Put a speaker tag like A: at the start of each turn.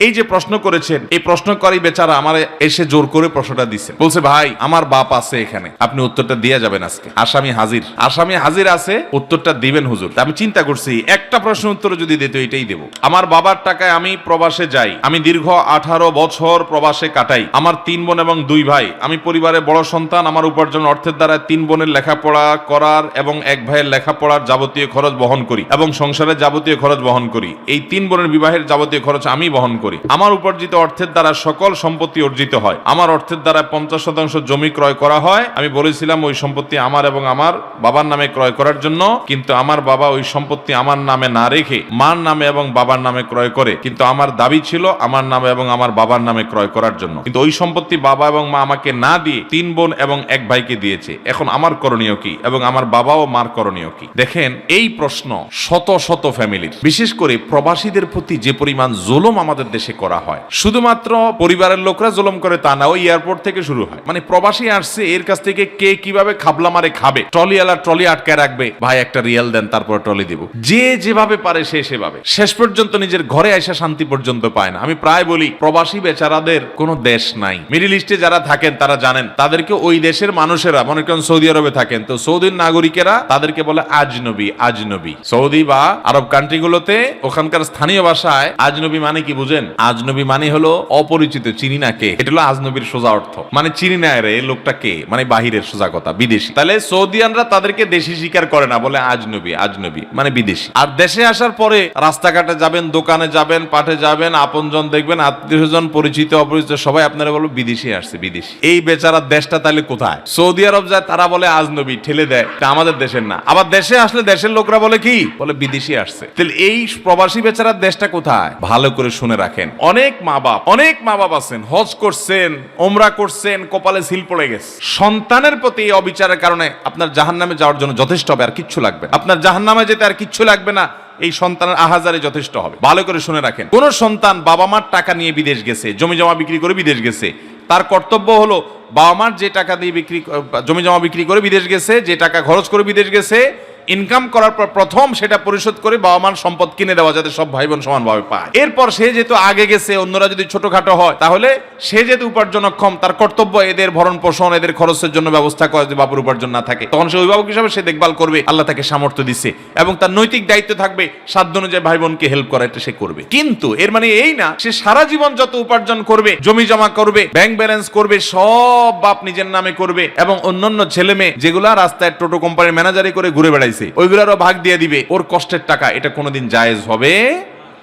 A: এই যে প্রশ্ন করেছেন, এই প্রশ্নকারী বেচারা আমার এসে জোর করে প্রশ্নটা দিছে। বলছে, ভাই, আমার বাপ আছে এখানে। আপনি উত্তরটা দিয়ে যাবেন আজকে। আসামি হাজির। আসামি হাজির আছে, উত্তরটা দিবেন হুজুর। আমি চিন্তা করছি, একটা প্রশ্ন উত্তর যদি দিত, এটাই দেব। আমার বাবার টাকায় আমি প্রবাসে যাই। আমি দীর্ঘ আঠারো বছর প্রবাসে কাটাই। আমার তিন বোন এবং দুই ভাই। আমি পরিবারের বড় সন্তান। আমার উপার্জন অর্থের দ্বারা তিন বোনের লেখাপড়া করার এবং এক ভাইয়ের লেখাপড়ার যাবতীয় খরচ বহন করি এবং সংসারের যাবতীয় খরচ বহন করি। এই তিন বোনের বিবাহের যাবতীয় খরচ আমি বহন করি। আমার উপার্জিত অর্থের দ্বারা সকল সম্পত্তি অর্জিত হয়। আমার অর্থের দ্বারা পঞ্চাশ শতাংশ জমি ক্রয় করা হয়। আমি বলেছিলাম, ওই সম্পত্তি আমার এবং আমার বাবার নামে ক্রয় করার জন্য। কিন্তু আমার বাবা ওই সম্পত্তি আমার নামে না রেখে মার নামে এবং বাবার নামে ক্রয় করে। কিন্তু আমার দাবি ছিল আমার নামে এবং আমার বাবার নামে ক্রয় করার জন্য। কিন্তু ওই সম্পত্তি বাবা এবং মা আমাকে না দিয়ে তিন বোন এবং এক ভাইকে দিয়েছে। এখন আমার করণীয় কি? এবং আমার বাবা ও মার করণীয় কি? দেখেন, এই প্রশ্ন শত শত ফ্যামিলির। বিশেষ করে প্রবাসীদের প্রতি যে পরিমাণ জুলুম আমাদের দেশে করা হয়। শুধুমাত্র পরিবারের লোকরা জুলুম করে তা না, ওই এয়ারপোর্ট থেকে শুরু হয়। মানে প্রবাসী আসছে, এর কাছ থেকে কে কীভাবে খাবলা মারে খাবে? ট্রলিওয়ালা ট্রলি আটকায় রাখবে। ভাই, একটা রিয়াল দেন, তারপর ট্রলি দিব। যে যেভাবে পারে সে সেভাবে। শেষ পর্যন্ত নিজের ঘরে আসা শান্তি পর্যন্ত পায় না। আমি প্রায় বলি, প্রবাসী বেচারাদের কোনো দেশ নাই। মিডিল ইস্টে যারা থাকেন, তারা জানেন, তাদেরকে ওই দেশের মানুষেরা, মনে করেন সৌদি আরবে থাকেন, তো সৌদির নাগরিকেরা তাদেরকে বলে আজনবী আজনবী। সৌদি বা আরব কান্ট্রিগুলোতে ওখানকার স্থানীয় ভাষায় আজনবী মানে কি, বুঝেন? আজনবী মানে হলো অপরিচিত, চিনি না কে? এটা হলো আজনবীর সোজা অর্থ। মানে চিনি না রে লোকটা কে? মানে বাহিরের সোজা কথা, বিদেশি। তাহলে সৌদিয়ানরা তাদেরকে দেশি স্বীকার করে না, বলে আজনবী আজনবী মানে বিদেশি। আর দেশে আসার পরে রাস্তাঘাটে যাবেন, দোকানে যাবেন, পাঠে যাবেন, আপনজন দেখবেন আত্মীয় স্বজন পরিচিত, অপরিচিত, সবাই আপনারা বলব বিদেশি আসছে, বিদেশি। এই বেচারার দেশটা তাহলে কোথায়? সৌদি আরব যায়, তারা বলে আজনবী, ঠেলে দেয়। এটা আমাদের দেশের না। আবার দেশে আসলে দেশের লোকরা বলে কি? বলে বিদেশি আসছে। তাহলে এই প্রবাসী বেচারার দেশটা কোথায়? ভালো করে শুনে রাখেন অনেক মা বাপ অনেক মা বাপ আছেন, হজ করছেন ওমরা করছেন, কপালে সিল পড়ে গেছে। সন্তানের প্রতি এই অবিচারের কারণে আপনার জাহান্নামে যাওয়ার জন্য যথেষ্ট হবে, আর কিচ্ছু লাগবে। আপনার জাহান্নামে যেতে আর কিচ্ছু লাগবে না, এই সন্তানের আহাজারে যথেষ্ট হবে। ভালো করে শুনে রাখেন, কোন সন্তান বাবা মার টাকা নিয়ে বিদেশ গেছে জমি জমা বিক্রি করে বিদেশ গেছে, তার কর্তব্য হলো বাবা মার যে টাকা দিয়ে বিক্রি জমি জমা বিক্রি করে বিদেশ গেছে, যে টাকা খরচ করে বিদেশ গেছে ইনকাম করার পর প্রথম সেটা পরিশোধ করে বাবা মার সম্পদ কিনে দেওয়া যাতে সব ভাই বোন সমানভাবে পায়। এরপর সে যেহেতু আগে গেছে, অন্যরা যদি ছোটখাটো হয়, তাহলে সে যেহেতু উপার্জনক্ষম, তার কর্তব্য এদের ভরণ পোষণ, এদের খরচের জন্য ব্যবস্থা করে যদি বাবুর উপার্জন না থাকে, তখন সে অভিভাবক হিসাবে সে দেখভাল করবে, আল্লাহ তাকে সামর্থ্য দিচ্ছে এবং তার নৈতিক দায়িত্ব থাকবে, সাধ্য অনুযায়ী ভাই বোনকে হেল্প করা এটা সে করবে। কিন্তু এর মানে এই না, সে সারা জীবন যত উপার্জন করবে, জমি জমা করবে ব্যাংক ব্যালেন্স করবে, সব বাপ নিজের নামে করবে এবং অন্যান্য ছেলে মেয়ে যেগুলা রাস্তায় টোটো কোম্পানির ম্যানেজারি করে ঘুরে বেড়াইছে, ওইগুলারও ভাগ দিয়ে দিবে, ওর কষ্টের টাকা, এটা কোনোদিন জায়েজ হবে?